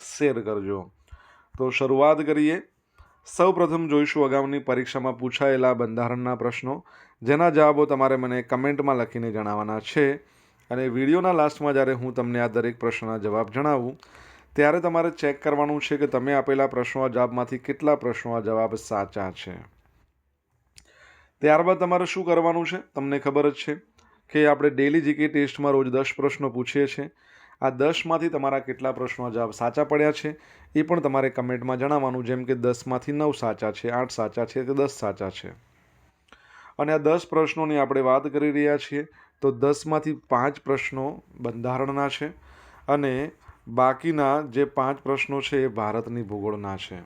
Share કરજો. તો શરૂઆત કરીએ. સૌ પ્રથમ જોઈશું અગાઉની પરીક્ષામાં પૂછાયેલા બંધારણના પ્રશ્નો, જેના જવાબો તમારે મને કમેન્ટમાં લખીને જણાવવાના છે. અને વિડીયોના લાસ્ટમાં જ્યારે હું તમને આ દરેક પ્રશ્નના જવાબ જણાવું, ત્યારે તમારે ચેક કરવાનું છે કે તમે આપેલા પ્રશ્નો જવાબમાંથી કેટલા પ્રશ્નો જવાબ સાચા છે. ત્યારબાદ તમારે શું કરવાનું છે? તમને ખબર જ છે કે આપણે ડેલી જીકે ટેસ્ટમાં રોજ દસ પ્રશ્નો પૂછીએ છીએ. આ દસમાંથી તમારા કેટલા પ્રશ્નો જવાબ સાચા પડ્યા છે એ પણ તમારે કમેન્ટમાં જણાવવાનું, જેમ કે દસમાંથી નવ સાચા છે, આઠ સાચા છે, કે દસ સાચા છે. અને આ દસ પ્રશ્નોની આપણે વાત કરી રહ્યા છીએ, તો દસમાંથી પાંચ પ્રશ્નો બંધારણના છે અને બાકીના જે પાંચ પ્રશ્નો છે એ ભારતની ભૂગોળના છે.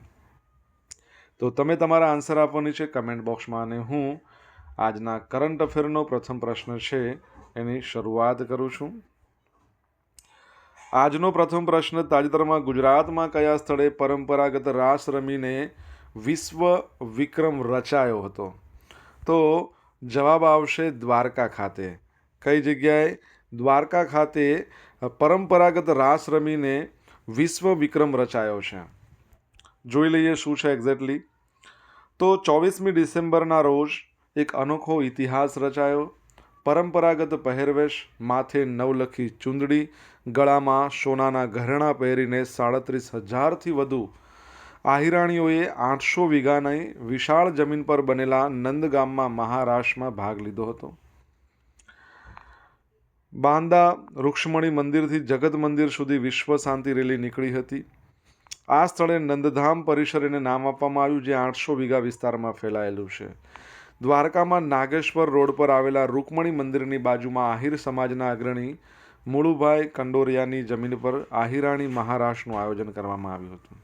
તો તમે તમારા આન્સર આપવાની છે કમેન્ટ બોક્સમાં અને હું આજના કરંટ અફેરનો પ્રથમ પ્રશ્ન છે એની શરૂઆત કરું છું. આજનો પ્રથમ પ્રશ્ન તાજેતરમાં ગુજરાતમાં કયા સ્થળે પરંપરાગત રાસ રમીને વિશ્વ વિક્રમ રચાયો હતો? તો જવાબ આવશે દ્વારકા ખાતે. કઈ જગ્યાએ? દ્વારકા ખાતે પરંપરાગત રાસ રમીને વિશ્વ વિક્રમ રચાયો છે. જોઈ લઈએ શું છે એક્ઝેક્ટલી તો ચોવીસમી ડિસેમ્બરના રોજ એક અનોખો ઇતિહાસ રચાયો. પરંપરાગત પહેરવેશ, માથે નવલખી ચૂંદડી ગળામાં સોનાના ઘરેણાં પહેરીને સાડત્રીસ હજારથી વધુ આહિરાણીઓએ આઠસો વીઘાની વિશાળ જમીન પર બનેલા નંદગામમાં મહારાષ્ટ્રમાં ભાગ લીધો હતો. બાંદા રૂક્ષ્મણી મંદિરથી જગત મંદિર સુધી વિશ્વ શાંતિ રેલી નીકળી હતી. આ સ્થળે નંદધામ પરિસર એને નામ આપવામાં આવ્યું, જે આઠસો વીઘા વિસ્તારમાં ફેલાયેલું છે. દ્વારકામાં નાગેશ્વર રોડ પર આવેલા રૂકમણી મંદિરની બાજુમાં આહિર સમાજના અગ્રણી મુળુભાઈ કંડોરિયાની જમીન પર આહિરાણી મહારાષ્ટ્રનું આયોજન કરવામાં આવ્યું હતું.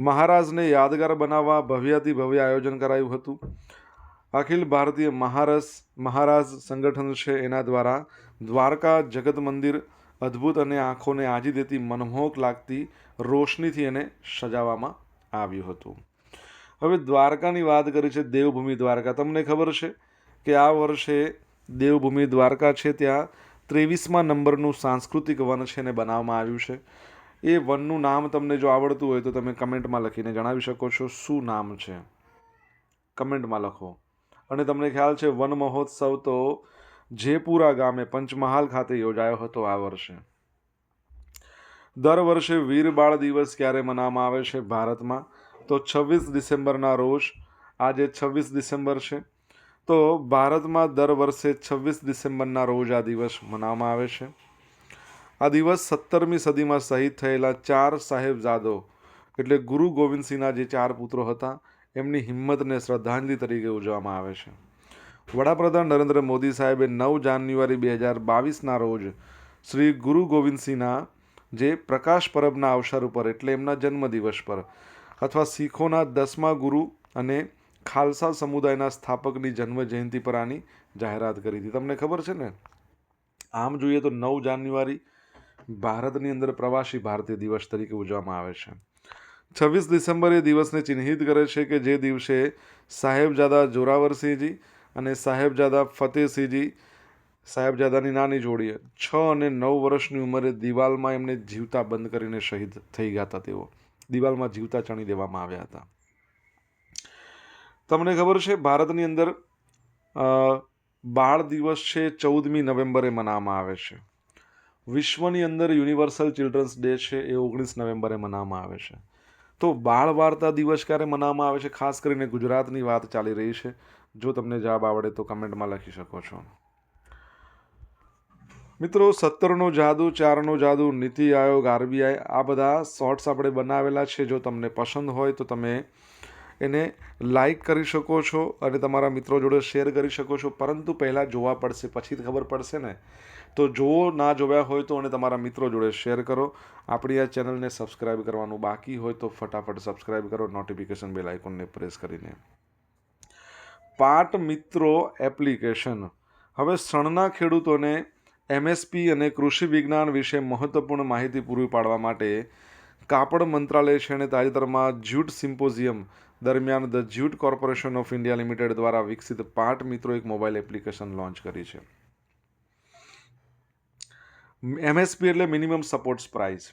મહારાજને યાદગાર બનાવવા ભવ્યાતિ ભવ્ય આયોજન કરાયું હતું. અખિલ ભારતીય મહારસ, મહારાજ સંગઠન છે એના દ્વારા દ્વારકા જગત મંદિર અદ્ભુત અને આંખોને આજી દેતી મનમોહક લાગતી રોશનીથી એને સજાવવામાં આવ્યું હતું. હવે દ્વારકાની વાત કરી છે દેવભૂમિ દ્વારકા. તમને ખબર છે કે આ વર્ષે દેવભૂમિ દ્વારકા છે ત્યાં ત્રેવીસમાં નંબરનું સાંસ્કૃતિક વન છે એને બનાવવામાં આવ્યું છે. એ વનનું નામ તમને જો આવડતું હોય તો તમે કમેન્ટમાં લખીને જણાવી શકો છો શું નામ છે. કમેન્ટમાં લખો. અને તમને ખ્યાલ છે, વન મહોત્સવ તો જેપુરા ગામે પંચમહાલ ખાતે યોજાયો હતો આ વર્ષે. દર વર્ષે વીર બાળ દિવસ ક્યારે મનાવવામાં આવે છે ભારતમાં? તો છવ્વીસ ડિસેમ્બરના રોજ, આજે છવ્વીસ ડિસેમ્બર છે. તો ભારતમાં દર વર્ષે છવ્વીસ ડિસેમ્બરના રોજ આ દિવસ મનાવવામાં આવે છે. આ દિવસ સત્તરમી સદીમાં શહીદ થયેલા ચાર સાહેબજાદો એટલે ગુરુ ગોવિંદસિંહના જે ચાર પુત્રો હતા, એમની હિંમતને શ્રદ્ધાંજલિ તરીકે ઉજવવામાં આવે છે. વડાપ્રધાન નરેન્દ્ર મોદી સાહેબે નવ જાન્યુઆરી બે હજાર બાવીસના રોજ શ્રી ગુરુ ગોવિંદસિંહના જે પ્રકાશ પરબના અવસર ઉપર એટલે એમના જન્મદિવસ પર અથવા શીખોના દસમા ગુરુ અને ખાલસા સમુદાયના સ્થાપકની જન્મ જયંતિ પર આની જાહેરાત કરી હતી. તમને ખબર છે ને? આમ જોઈએ તો નવ જાન્યુઆરી ભારતની અંદર પ્રવાસી ભારતીય દિવસ તરીકે ઉજવવામાં આવે છે. છવ્વીસ ડિસેમ્બર એ દિવસને ચિહ્નિત કરે છે કે જે દિવસે સાહેબજાદા જોરાવરસિંહજી અને સાહેબજાદા ફતેહસિંહજી સાહેબજાદાની નાની જોડીએ છ અને નવ વર્ષની ઉંમરે દિવાલમાં એમને જીવતા બંધ કરીને શહીદ થઈ ગયા હતા તેઓ. દિવાલમાં જીવતા ચણી દેવામાં આવ્યા હતા. તમને ખબર છે, ભારતની અંદર બાળ દિવસ છે ચૌદમી નવેમ્બરે મનાવવામાં આવે છે. વિશ્વની અંદર યુનિવર્સલ ચિલ્ડ્રન્સ ડે છે એ ઓગણીસ નવેમ્બરે મનાવવામાં આવે છે. તો બાળ વાર્તા દિવસ ક્યારે મનાવવામાં આવે છે? ખાસ કરીને ગુજરાતની વાત ચાલી રહી છે. જો તમને જવાબ આવડે તો કમેન્ટમાં લખી શકો છો. મિત્રો, સત્તરનો જાદુ, ચારનો જાદુ, નીતિ આયોગ, આરબીઆઈ, આ બધા શોર્ટ્સ આપણે બનાવેલા છે. જો તમને પસંદ હોય તો તમે એને લાઈક કરી શકો છો અને તમારા મિત્રો જોડે શેર કરી શકો છો. પરંતુ પહેલાં જોવા પડશે, પછી ખબર પડશે ને. તો જોવો ના જોયા હોય તો અને તમારા મિત્રો જોડે શેર કરો. આપણી આ ચેનલને સબસ્ક્રાઈબ કરવાનું બાકી હોય તો ફટાફટ સબસ્ક્રાઈબ કરો નોટિફિકેશન બેલ આઇકોનને પ્રેસ કરીને. પાટ મિત્રો એપ્લિકેશન હવે સણના ખેડૂતોને એમએસપી અને કૃષિ વિજ્ઞાન વિશે મહત્વપૂર્ણ માહિતી પૂરી પાડવા માટે કાપડ મંત્રાલય છે અને તાજેતરમાં જ્યુટ સિમ્પોઝિયમ દરમિયાન the jute corporation of India limited દ્વારા વિકસિત પાટ મિત્રો એક મોબાઈલ એપ્લિકેશન લોન્ચ કરી છે. એમએસપી એટલે મિનિમમ સપોર્ટ્સ પ્રાઇસ.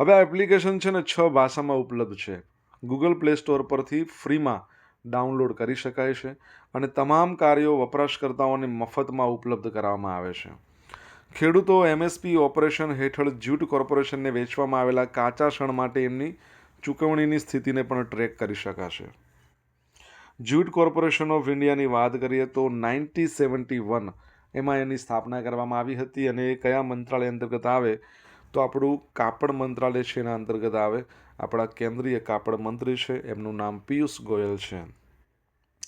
હવે આ એપ્લિકેશન છે ને છ ભાષામાં ઉપલબ્ધ છે. ગૂગલ પ્લે સ્ટોર પરથી ફ્રીમાં ડાઉનલોડ કરી શકાય છે અને તમામ કાર્યો વપરાશકર્તાઓને મફતમાં ઉપલબ્ધ કરાવવામાં આવે છે. ખેડૂતો એમએસપી ઓપરેશન હેઠળ જ્યુટ કોર્પોરેશનને વેચવામાં આવેલા કાચા શણ માટે એમની ચૂકવણીની સ્થિતિને પણ ટ્રેક કરી શકાશે. જ્યુટ કોર્પોરેશન ઓફ ઇન્ડિયાની વાત કરીએ તો નાઇન્ટી સેવન્ટી વન એમાં એની સ્થાપના કરવામાં આવી હતી અને એ કયા મંત્રાલય અંતર્ગત આવે? તો આપણું કાપડ મંત્રાલય છે એના અંતર્ગત આવે. આપણા કેન્દ્રીય કાપડ મંત્રી છે, એમનું નામ પિયુષ ગોયલ છે.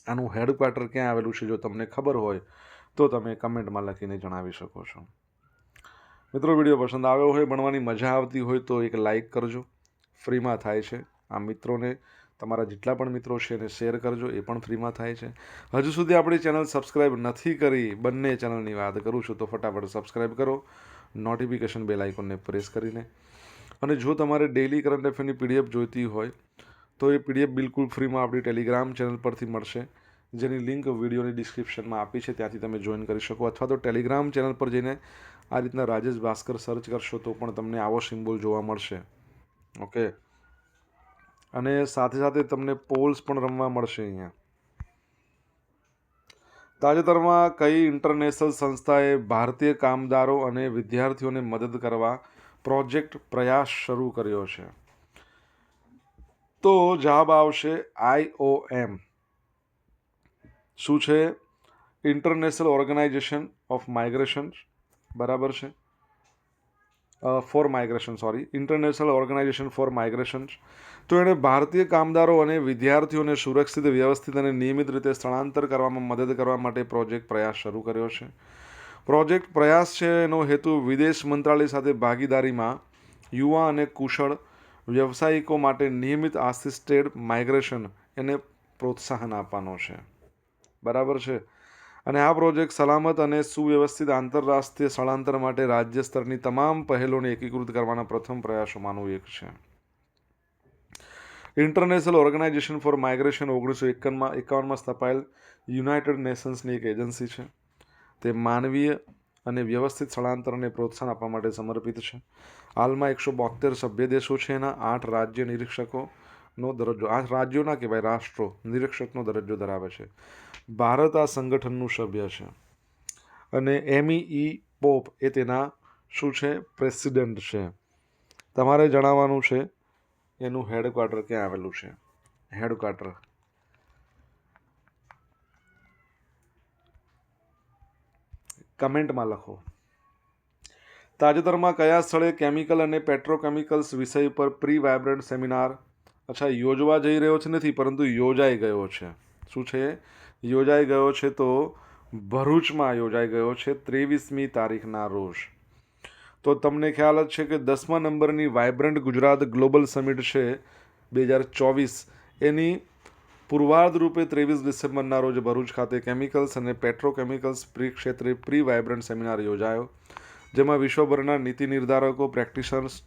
આનું હેડક્વાર્ટર ક્યાં આવેલું છે જો તમને ખબર હોય, તો તમે કમેન્ટમાં લખીને જણાવી શકો છો. મિત્રો, વીડિયો પસંદ આવ્યો હોય, ભણવાની મજા આવતી હોય તો એક લાઇક કરજો. ફ્રીમાં થાય છે. આ મિત્રોને, તમારા જેટલા પણ મિત્રો છે એને શેર કરજો, એ પણ ફ્રીમાં થાય છે. હજુ સુધી આપણી ચેનલ સબસ્ક્રાઈબ નથી કરી, બંને ચેનલની વાત કરું છું, તો ફટાફટ સબસ્ક્રાઈબ કરો નોટિફિકેશન બેલ આઇકોનને પ્રેસ કરીને. અને જો તમારે ડેઇલી કરંટ અફેરની પીડીએફ જોઈતી હોય, તો એ પીડીએફ બિલકુલ ફ્રીમાં આપણી ટેલિગ્રામ ચેનલ પરથી મળશે. જેની લિંક વિડીયોની ડિસ્ક્રિપ્શનમાં આપી છે, ત્યાંથી તમે જોઈન કરી શકો. અથવા તો ટેલિગ્રામ ચેનલ પર જઈને આ રીતના રાજેશ ભાસ્કર સર્ચ કરશો, તો પણ તમને આવો સિમ્બોલ જોવા મળશે. ઓકે. અને સાથે સાથે તમને પોલ્સ પણ રમવા મળશે અહીંયા. તાજેતરમાં કઈ ઇન્ટરનેશનલ સંસ્થાએ ભારતીય કામદારો અને વિદ્યાર્થીઓને મદદ કરવા પ્રોજેક્ટ પ્રયાસ શરૂ કર્યો છે? તો જવાબ આવશે આઈઓએમ શું છે? ઇન્ટરનેશનલ ઓર્ગેનાઇઝેશન ઓફ માઇગ્રેશન બરાબર છે? For migration sorry international organization for migration તો એણે ભારતીય કામદારો અને વિદ્યાર્થીઓને સુરક્ષિત, વ્યવસ્થિત અને નિયમિત રીતે સ્થળાંતર કરવામાં મદદ કરવા માટે પ્રોજેક્ટ પ્રયાસ શરૂ કર્યો છે. પ્રોજેક્ટ પ્રયાસ છે એનો હેતુ વિદેશ મંત્રાલય સાથે ભાગીદારીમાં યુવા અને કુશળ વ્યવસાયિકો માટે નિયમિત આસિસ્ટેડ માઇગ્રેશન એને પ્રોત્સાહન આપવાનો છે. બરાબર છે? અને આ પ્રોજેક્ટ સલામત અને સુવ્યવસ્થિત આંતરરાષ્ટ્રીય સ્થળાંતર માટે રાજ્ય સ્તરની તમામ પહેલોને એકીકૃત કરવાના પ્રથમ પ્રયાસોમાંનું એક છે. ઇન્ટરનેશનલ ઓર્ગેનાઇઝેશન ફોર માઇગ્રેશન ઓગણીસો એકાવનમાં એકાવનમાં સ્થપાયેલ યુનાઇટેડ નેશન્સની એક એજન્સી છે. તે માનવીય અને વ્યવસ્થિત સ્થળાંતરને પ્રોત્સાહન આપવા માટે સમર્પિત છે. હાલમાં એકસો બોતેર સભ્ય દેશો છે. એના આઠ રાજ્ય નિરીક્ષકોનો દરજ્જો આઠ રાજ્યોના કહેવાય રાષ્ટ્રો નિરીક્ષકનો દરજ્જો ધરાવે છે. ભારત આ સંગઠનનું સભ્ય છે. અને એમી ઈ પોપ એ તેના શું છે? પ્રેસિડેન્ટ છે. તમારે જણાવવાનું છે, એનું હેડક્વાર્ટર ક્યાં આવેલું છે? હેડક્વાર્ટર. કમેન્ટમાં લખો. તાજેતરમાં કયા સ્થળે કેમિકલ અને પેટ્રોકેમિકલ્સ વિષય પર પ્રી વાઇબ્રન્ટ સેમિનાર? અચ્છા, યોજવા જઈ રહ્યો છે નથી, પરંતુ યોજાઈ ગયો છે. શું છે? યોજાઈ ગયો છે તો ભરૂચમાં યોજાઈ ગયો છે ત્રેવીસમી તારીખના રોજ. તો તમને ખ્યાલ જ છે કે દસમા નંબરની વાઇબ્રન્ટ ગુજરાત ગ્લોબલ સમિટ છે બે હજાર ચોવીસ. એની પૂર્વાર્ધ રૂપે ત્રેવીસ ડિસેમ્બરના રોજ ભરૂચ ખાતે કેમિકલ્સ અને પેટ્રોકેમિકલ્સ પ્રી ક્ષેત્રે પ્રી વાઇબ્રન્ટ સેમિનાર યોજાયો, જેમાં વિશ્વભરના નીતિ નિર્ધારકો, પ્રેક્ટિશનર્સ,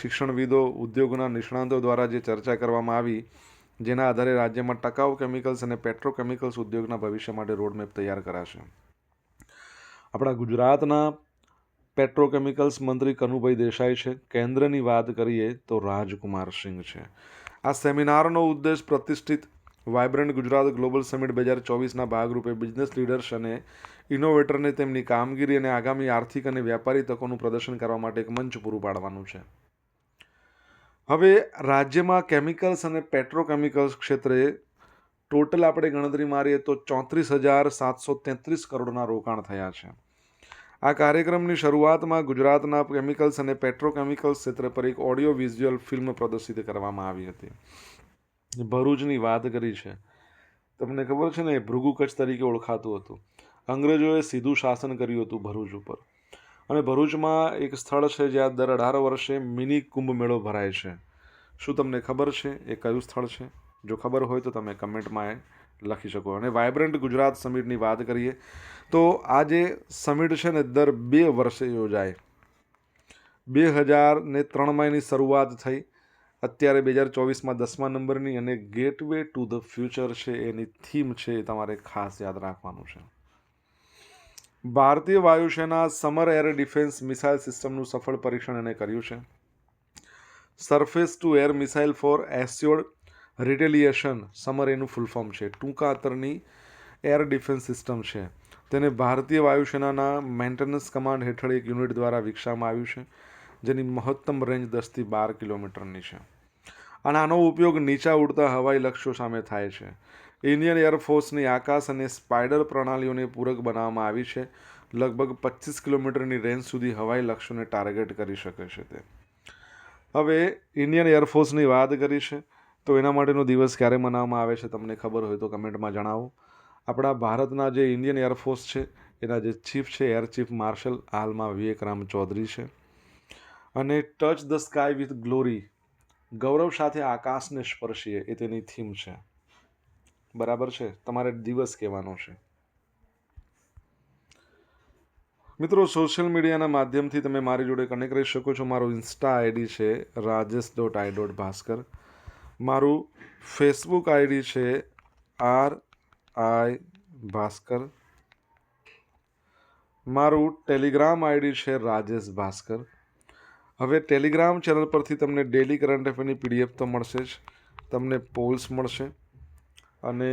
શિક્ષણવિદો, ઉદ્યોગના નિષ્ણાંતો દ્વારા જે ચર્ચા કરવામાં આવી જેના આધારે રાજ્યમાં ટકાઉ કેમિકલ્સ અને પેટ્રોકેમિકલ્સ ઉદ્યોગના ભવિષ્ય માટે રોડમેપ તૈયાર કરાશે. આપણા ગુજરાતના પેટ્રોકેમિકલ્સ મંત્રી કનુભાઈ દેસાઈ છે. કેન્દ્રની વાત કરીએ તો રાજકુમાર સિંહ છે. આ સેમિનારનો ઉદ્દેશ પ્રતિષ્ઠિત વાઇબ્રન્ટ ગુજરાત ગ્લોબલ સમિટ બે હજાર ચોવીસના ભાગરૂપે બિઝનેસ લીડર્સ અને ઇનોવેટરને તેમની કામગીરી અને આગામી આર્થિક અને વ્યાપારી તકોનું પ્રદર્શન કરવા માટે એક મંચ પૂરું પાડવાનું છે. હવે રાજ્યમાં કેમિકલ્સ અને પેટ્રોકેમિકલ્સ ક્ષેત્રે ટોટલ આપણે ગણતરી મારીએ તો ચોત્રીસ હજાર સાતસો તેત્રીસ કરોડના રોકાણ થયા છે. આ કાર્યક્રમની શરૂઆતમાં ગુજરાતના કેમિકલ્સ અને પેટ્રોકેમિકલ્સ ક્ષેત્ર પર એક ઓડિયો વિઝ્યુઅલ ફિલ્મ પ્રદર્શિત કરવામાં આવી હતી. ભરૂચની વાત કરી છે. તમને ખબર છે ને ભૃગુ કચ્છ તરીકે ઓળખાતું હતું. અંગ્રેજોએ સીધું શાસન કર્યું હતું ભરૂચ ઉપર. અને ભરૂચમાં એક સ્થળ છે જ્યાં દર અઢાર વર્ષે મિની કુંભ મેળો ભરાય છે. શું તમને ખબર છે? એ કયું સ્થળ છે? જો ખબર હોય તો તમે કમેન્ટમાં એ લખી શકો. અને વાઇબ્રન્ટ ગુજરાત સમિટની વાત કરીએ તો આ જે સમિટ છે ને દર બે વર્ષે યોજાય. બે હજાર ને ત્રણમાં એની શરૂઆત થઈ. અત્યારે બે હજાર ચોવીસમાં દસમા નંબરની અને ગેટવે ટુ ધ ફ્યુચર છે એની થીમ છે એ તમારે ખાસ યાદ રાખવાનું છે. ભારતીય વાયુસેના સમર એર ડિફેન્સ મિસાઇલ સિસ્ટમનું સફળ પરીક્ષણ એને કર્યું છે. Surface to air missile for assured retaliation Samar એનું ફૂલ ફોર્મ છે. ટૂંકા અંતરની એર ડિફેન્સ સિસ્ટમ છે. તેને ભારતીય વાયુસેનાના મેન્ટેનન્સ કમાન્ડ હેઠળ એક યુનિટ દ્વારા વિકસાવવામાં આવ્યું છે, જેની મહત્તમ રેન્જ દસથી બાર કિલોમીટરની છે. અને આનો ઉપયોગ નીચા ઉડતા હવાઈ લક્ષ્યો સામે થાય છે. ઇન્ડિયન એરફોર્સની આકાશ અને સ્પાઇડર પ્રણાલીઓને પૂરક બનાવવામાં આવી છે. લગભગ પચીસ કિલોમીટરની રેન્જ સુધી હવાઈ લક્ષ્યોને ટાર્ગેટ કરી શકે છે તે. હવે ઇન્ડિયન એરફોર્સની વાત કરી છે, તો એના માટેનો દિવસ ક્યારે મનાવવામાં આવે છે તમને ખબર હોય તો કમેન્ટમાં જણાવો. આપણા ભારતના જે ઇન્ડિયન એરફોર્સ છે, એના જે ચીફ છે, એર ચીફ માર્શલ હાલમાં વિવેક રામ ચૌધરી છે. અને touch the sky with glory, ગૌરવ સાથે આકાશને સ્પર્શીએ, એ તેની થીમ છે. બરાબર છે? તમારે દિવસ કહેવાનો છે. મિત્રો સોશિયલ મીડિયાના માધ્યમથી તમે મારી જોડે કનેક્ટ રહી શકો છો. મારું ઇન્સ્ટા આઈડી છે Rajesh dot I dot Bhaskar મારું ફેસબુક આઈડી છે આર આઈ ભાસ્કર. મારું ટેલિગ્રામ આઈડી છે રાજેશ ભાસ્કર. હવે ટેલિગ્રામ ચેનલ પરથી તમને ડેલી કરંટ અફેરની પીડીએફ તો મળશે જ. તમને પોલ્સ મળશે. અને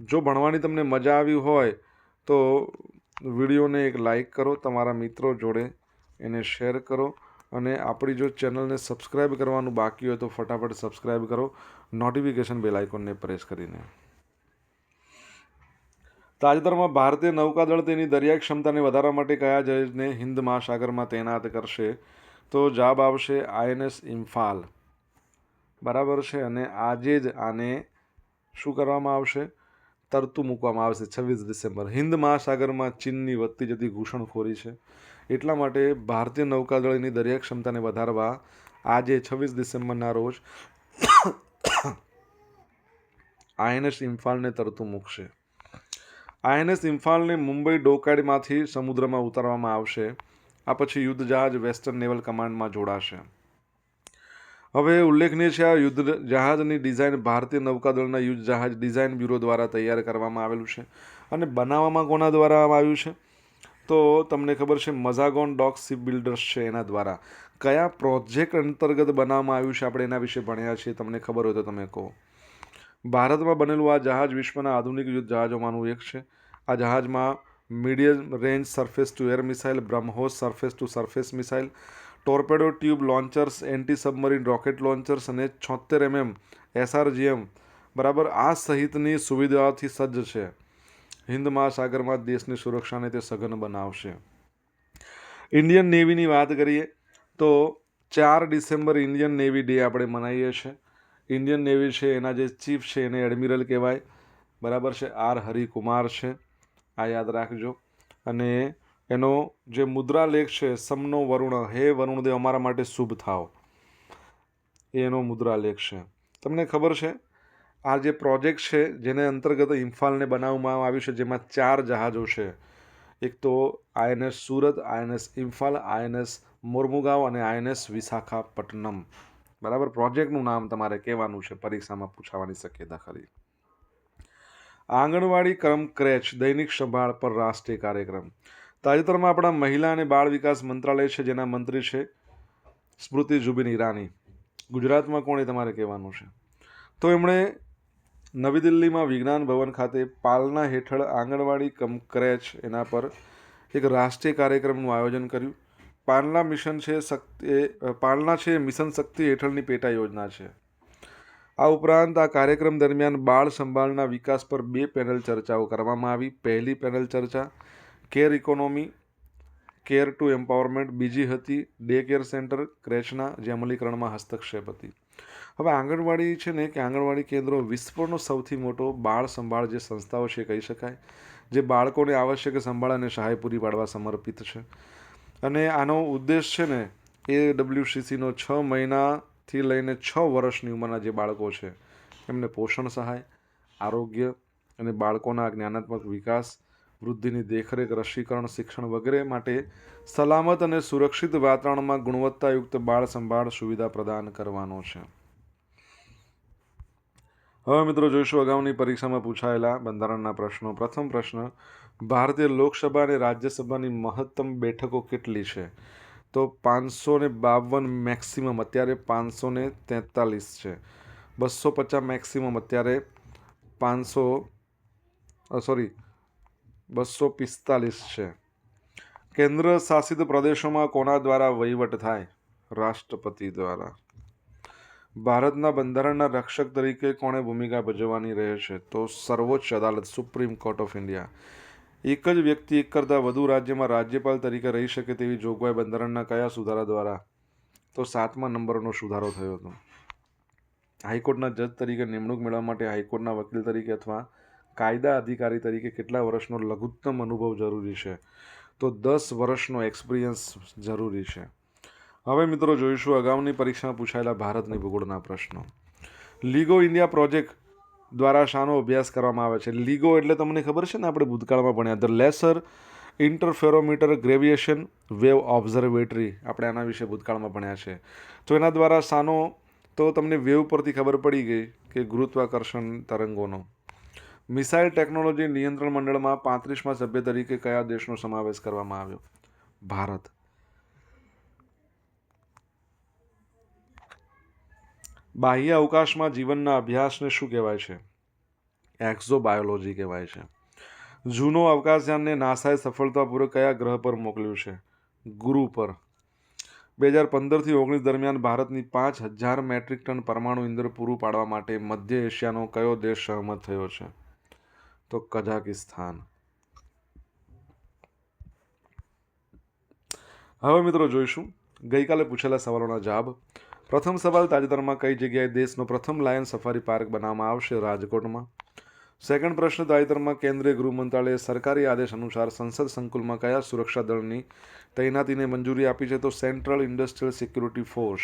જો ભણવાની તમને મજા આવી હોય તો વિડીયોને એક લાઈક કરો, તમારા મિત્રો જોડે એને શેર કરો અને આપણી જો ચેનલને સબસ્ક્રાઈબ કરવાનું બાકી હોય તો ફટાફટ સબસ્ક્રાઈબ કરો, નોટિફિકેશન બેલ આઇકોનને પ્રેસ કરીને. તાજેતરમાં ભારતીય નૌકાદળ તેની દરિયાઈ ક્ષમતાને વધારવા માટે કયા જહાજને હિન્દ મહાસાગરમાં તૈનાત કરશે તો જવાબ આવશે આઈએનએસ ઇમ્ફાલ. બરાબર છે અને આજે જ આને શું કરવામાં આવશે? તરતું મૂકવામાં આવશે. છવ્વીસ ડિસેમ્બર. હિન્દ મહાસાગરમાં ચીનની વધતી જતી ઘૂસણખોરી છે. એટલા માટે ભારતીય નૌકાદળની દરિયા ક્ષમતાને વધારવા આજે છવ્વીસ ડિસેમ્બરના રોજ આઈએનએસ ઇમ્ફાલને તરતું મૂકશે. આઈએનએસ ઇમ્ફાલને મુંબઈ ડોકાડીમાંથી સમુદ્રમાં ઉતારવામાં આવશે. આ પછી યુદ્ધ જહાજ વેસ્ટર્ન નેવલ કમાન્ડમાં જોડાશે. હવે ઉલ્લેખનીય છે, આ યુદ્ધ જહાજની ડિઝાઇન ભારતીય નૌકાદળના યુદ્ધ જહાજ ડિઝાઇન બ્યુરો દ્વારા તૈયાર કરવામાં આવેલું છે. અને બનાવવામાં કોના દ્વારા આવ્યું છે? તો તમને ખબર છે, મઝાગોન ડોક શિપ બિલ્ડર્સ છે એના દ્વારા. કયા પ્રોજેક્ટ અંતર્ગત બનાવવામાં આવ્યું છે, આપણે એના વિશે ભણ્યા છીએ, તમને ખબર હોય તો તમે કહો. ભારતમાં બનેલું આ જહાજ વિશ્વના આધુનિક યુદ્ધ જહાજોમાંનું એક છે. આ જહાજમાં medium range surface to air missile, BrahMos surface to surface missile torpedo tube launchers anti submarine rocket launchers અને છોતેર એમએમ એસઆરજીએમ બરાબર આ સહિતની સુવિધાઓથી સજ્જ છે. હિન્દ મહાસાગરમાં દેશની સુરક્ષાને તે સઘન બનાવશે. ઇન્ડિયન નેવીની વાત કરીએ તો ચાર ડિસેમ્બર ઇન્ડિયન નેવી ડે આપણે મનાવીએ છીએ. ઇન્ડિયન નેવી છે, એના જે ચીફ છે એને એડમિરલ કહેવાય. બરાબર છે, આર હરિકુમાર છે. આ યાદ રાખજો. અને એનો જે મુદ્રાલેખ છે, સમનો વરુણ, હે વરુણદેવ, અમારા માટે શુભ થાવ. એનો મુદ્રાલેખ છે. તમને ખબર છે, આ જે પ્રોજેક્ટ છે, જેને અંતર્ગત ઇમ્ફાલને બનાવવામાં આવ્યું છે, જેમાં ચાર જહાજો છે. એક તો INS Surat INS Imphal INS Mormugao અને આઈએનએસ વિશાખાપટ્ટનમ. બરાબર? પ્રોજેક્ટનું નામ તમારે કહેવાનું છે, પરીક્ષામાં પૂછાવાની શક્યતા ખરી. આંગણવાડી ક્રમ ક્રેચ, દૈનિક સંભાળ પર રાષ્ટ્રીય કાર્યક્રમ. તાજેતરમાં આપણા મહિલા અને બાળ વિકાસ મંત્રાલય છે, જેના મંત્રી છે સ્મૃતિ જુબિન ઈરાની. ગુજરાતમાં કોણે તમારે કહેવાનું છે? તો એમણે નવી દિલ્હીમાં વિજ્ઞાન ભવન ખાતે પાલના હેઠળ આંગણવાડી કમ ક્રેચ એના પર એક રાષ્ટ્રીય કાર્યક્રમનું આયોજન કર્યું. પાલના મિશન છે શક્તિ પાલના છે મિશન શક્તિ હેઠળની પેટા યોજના છે. આ ઉપરાંત આ કાર્યક્રમ દરમિયાન બાળ સંભાળના વિકાસ પર બે પેનલ ચર્ચાઓ કરવામાં આવી. પહેલી પેનલ ચર્ચા care economy care to empowerment બીજી હતી ડે કેર સેન્ટર ક્રેચના જે અમલીકરણમાં હસ્તક્ષેપ હતી. હવે આંગણવાડી છે ને, કે આંગણવાડી કેન્દ્રો વિશ્વનો સૌથી મોટો બાળ સંભાળ જે સંસ્થાઓ છે કહી શકાય, જે બાળકોને આવશ્યક સંભાળ અને સહાય પૂરી પાડવા સમર્પિત છે. અને આનો ઉદ્દેશ છે ને એ ડબલ્યુસીસીનો છ મહિનાથી લઈને છ વર્ષની ઉંમરના જે બાળકો છે, એમને પોષણ સહાય, આરોગ્ય અને બાળકોના જ્ઞાનાત્મક વિકાસ વૃદ્ધિની દેખરેખ, રસીકરણ, શિક્ષણ વગેરે માટે સલામત અને સુરક્ષિત વાતાવરણમાં ગુણવત્તાયુક્ત બાળ સંભાળ સુવિધા પ્રદાન કરવાનો છે. હવે મિત્રો જોઈશું અગાઉની પરીક્ષામાં પૂછાયેલા બંધારણના પ્રશ્નો. પ્રથમ પ્રશ્ન, ભારતીય લોકસભા અને રાજ્યસભાની મહત્તમ બેઠકો કેટલી છે? તો પાંચસો ને બાવન મેક્સિમમ, અત્યારે પાંચસો ને તેતાલીસ છે. બસો પચાસ મેક્સિમમ, અત્યારે પાંચસો સોરી બસો પિસ્તાલીસ છે. કેન્દ્ર શાસિત પ્રદેશોમાં કોના દ્વારા વહીવટ થાય? રાષ્ટ્રપતિ દ્વારા. ભારતના બંધારણના રક્ષક તરીકે કોણે ભૂમિકા ભજવવાની રહે છે? તો સર્વોચ્ચ અદાલત, સુપ્રીમ કોર્ટ ઓફ ઇન્ડિયા. એક જ વ્યક્તિ એક કરતાં વધુ રાજ્યમાં રાજ્યપાલ તરીકે રહી શકે તેવી જોગવાઈ બંધારણના કયા સુધારા દ્વારા? તો સાતમા નંબરનો સુધારો થયો હતો. હાઈકોર્ટના જજ તરીકે નિમણૂક મેળવવા માટે હાઈકોર્ટના વકીલ તરીકે અથવા કાયદા અધિકારી તરીકે કેટલા વર્ષનો લઘુત્તમ અનુભવ જરૂરી છે? તો દસ વર્ષનો એક્સપિરિયન્સ જરૂરી છે. હવે મિત્રો જોઈશું અગાઉની પરીક્ષામાં પૂછાયેલા ભારતની ભૂગોળના પ્રશ્નો. લીગો ઇન્ડિયા પ્રોજેક્ટ દ્વારા શાનો અભ્યાસ કરવામાં આવે છે? લીગો એટલે તમને ખબર છે ને આપણે ભૂતકાળમાં ભણ્યા? The laser interferometer gravitation wave observatory આપણે આના વિશે ભૂતકાળમાં ભણ્યા છે. તો એના દ્વારા શાનો, તો તમને વેવ પરથી ખબર પડી ગઈ કે ગુરુત્વાકર્ષણ તરંગોનો. મિસાઇલ ટેકનોલોજી નિયંત્રણ મંડળમાં પાંત્રીસમાં સભ્ય તરીકે કયા દેશનો સમાવેશ કરવામાં આવ્યો? ભારત. બાહ્ય અવકાશમાં જીવનના અભ્યાસને શું કહેવાય છે? એક્ઝોબાયોલોજી કહેવાય છે. જૂનો અવકાશયાનને નાસાએ સફળતાપૂર્વક કયા ગ્રહ પર મોકલ્યું છે? ગુરુ પર. બે હજાર પંદરથી ઓગણીસ દરમિયાન ભારતની પાંચ હજાર મેટ્રિક ટન પરમાણુ ઇંધણ પૂરું પાડવા માટે મધ્ય એશિયાનો કયો દેશ સહમત થયો છે? તો કઝાકિસ્તાન. હવે મિત્રો જોઈશું. ગઈકાલે પૂછેલા સવાલોના જવાબ. પ્રથમ સવાલ તાજેતરમાં કઈ જગ્યાએ દેશનો પ્રથમ લાયન સફારી પાર્ક બનાવવામાં આવશે રાજકોટમાં? સેકન્ડ પ્રશ્ન તાજેતરમાં કેન્દ્રીય ગૃહ મંત્રાલયે સરકારી આદેશ અનુસાર સંસદ સંકુલમાં કયા સુરક્ષા દળની તૈનાતીને મંજૂરી આપી છે? તો central industrial security force.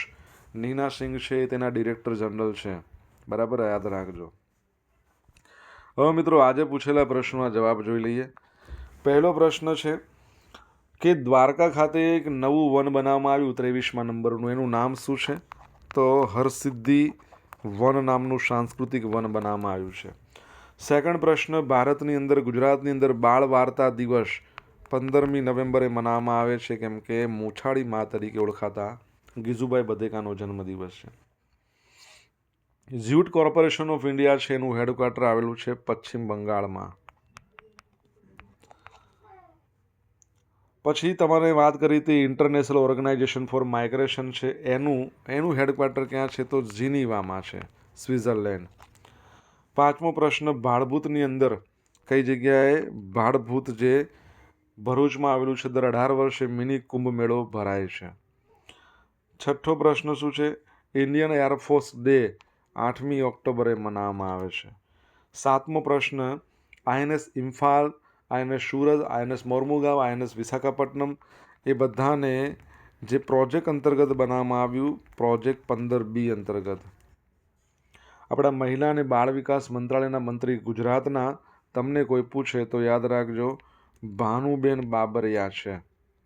Nina Singh છે, તેના ડિરેક્ટર જનરલ છે. બરાબર યાદ રાખજો. હવે મિત્રો આજે પૂછેલા પ્રશ્નોના જવાબ જોઈ લઈએ. પહેલો પ્રશ્ન છે કે દ્વારકા ખાતે એક નવું વન બનાવવામાં આવ્યું ત્રેવીસમાં નંબરનું, એનું નામ શું છે? તો હરસિદ્ધિ વન નામનું સાંસ્કૃતિક વન બનાવવામાં આવ્યું છે. સેકન્ડ પ્રશ્ન, ભારતની અંદર, ગુજરાતની અંદર બાળ વાર્તા દિવસ પંદરમી નવેમ્બરે મનાવવામાં આવે છે, કેમ કે મોછાળી મા તરીકે ઓળખાતા ગીજુભાઈ બધેકાનો જન્મદિવસ છે. ઝ્યુટ કોર્પોરેશન ઓફ ઇન્ડિયા છે, એનું હેડક્વાર્ટર આવેલું છે પશ્ચિમ બંગાળમાં. પછી તમારે વાત કરી હતી ઇન્ટરનેશનલ ઓર્ગેનાઇઝેશન ફોર માઇગ્રેશન છે, એનું એનું હેડક્વાર્ટર ક્યાં છે તો જીનીવામાં છે, સ્વિટ્ઝરલેન્ડ. પાંચમો પ્રશ્ન, ભાડભૂતની અંદર કઈ જગ્યાએ ભાડભૂત જે ભરૂચમાં આવેલું છે, દર અઢાર વર્ષે મિની કુંભ મેળો ભરાય છે. છઠ્ઠો પ્રશ્ન શું છે? ઇન્ડિયન એરફોર્સ ડે આઠમી ઓક્ટોબરે મનાવવામાં આવે છે. સાતમો પ્રશ્ન INS Imphal INS Surat INS Mormugao INS Visakhapatnam, એ બધાને જે પ્રોજેક્ટ અંતર્ગત બનાવવામાં આવ્યું, પ્રોજેક્ટ પંદર બી અંતર્ગત. આપણા મહિલા અને બાળ વિકાસ મંત્રાલયના મંત્રી ગુજરાતના તમને કોઈ પૂછે તો યાદ રાખજો, ભાનુબેન બાબરિયા છે,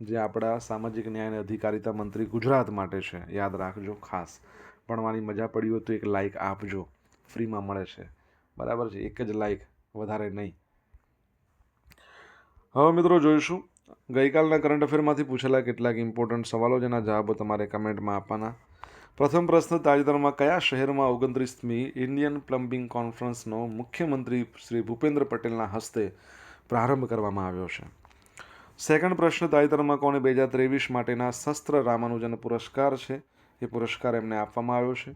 જે આપણા સામાજિક ન્યાય અને અધિકારિતા મંત્રી ગુજરાત માટે છે. યાદ રાખજો ખાસ. ભણવાની મજા પડી હોય તો એક લાઇક આપજો. ફ્રીમાં મળે છે. બરાબર છે? એક જ લાઇક વધારે નહીં. હવે મિત્રો જોઈશું. ગઈકાલના કરંટ અફેરમાંથી પૂછેલા કેટલાક ઇમ્પોર્ટન્ટ સવાલો, જેના જવાબો તમારે કમેન્ટમાં આપવાના. પ્રથમ પ્રશ્ન, તાજેતરમાં કયા શહેરમાં ઓગણત્રીસમી ઇન્ડિયન પ્લમ્બિંગ કોન્ફરન્સનો મુખ્યમંત્રી શ્રી ભૂપેન્દ્ર પટેલના હસ્તે પ્રારંભ કરવામાં આવ્યો છે? સેકન્ડ પ્રશ્ન, તાજેતરમાં કોને બે હજાર ત્રેવીસ માટેના શસ્ત્ર રામાનુજન પુરસ્કાર છે? એ પુરસ્કાર એમને આપવામાં આવ્યો છે.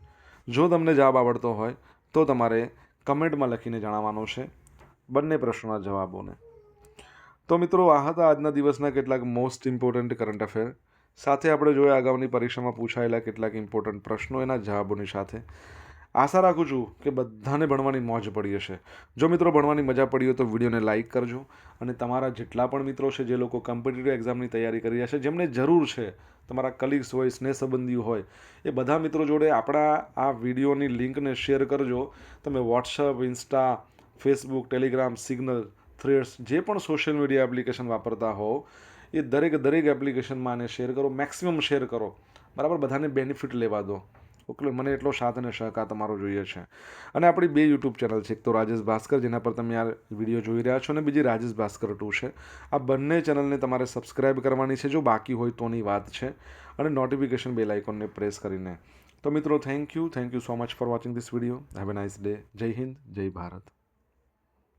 જો તમને જવાબ આવડતો હોય તો તમારે કમેન્ટમાં લખીને જણાવવાનો છે બંને પ્રશ્નોના જવાબોને. તો મિત્રો, આ હતા આજના દિવસના કેટલાક મોસ્ટ ઇમ્પોર્ટન્ટ કરંટ અફેર સાથે આપણે જોયા, અગાઉની પરીક્ષામાં પૂછાયેલા કેટલાક ઇમ્પોર્ટન્ટ પ્રશ્નો એના જવાબોની સાથે. આશા રાખું છું કે બધાને ભણવાની મોજ પડી હશે. જો મિત્રો ભણવાની મજા પડી હોય તો વિડીયોને લાઇક કરજો અને તમારા જેટલા પણ મિત્રો છે જે લોકો કોમ્પિટિટિવ એક્ઝામની તૈયારી કરી રહ્યા છે, જેમને જરૂર છે તમારા કલીગ્સ હોય સ્નેહ સંબંધીઓ હોય, એ બધા મિત્રો જોડે આપણા આ વિડીયોની લિંકને શેર કરજો. તમે WhatsApp insta Facebook Telegram Signal Threads જે પણ સોશિયલ મીડિયા એપ્લિકેશન વાપરતા હો, એ દરેક દરેક એપ્લિકેશનમાં આને શેર કરો મેક્સિમમ શેર કરો. બરાબર? બધાને બેનિફિટ લેવા દો. ઓકે, મને એટલો સાથ અને સહકાર તમારો જોઈએ છે. અને આપણી બે યુટ્યુબ ચેનલ છે, એક તો રાજેશ ભાસ્કર, જેના પર તમે આ વીડિયો જોઈ રહ્યા છો, અને બીજી રાજેશ ભાસ્કર ટુ છે. આ બંને ચેનલને તમારે સબસ્ક્રાઇબ કરવાની છે, જો બાકી હોય તોની વાત છે. અને નોટિફિકેશન બેલ આઇકોનને પ્રેસ કરીને. તો મિત્રો, thank you thank you so much for watching this video. Have a nice day. Jai Hind, Jai Bharat.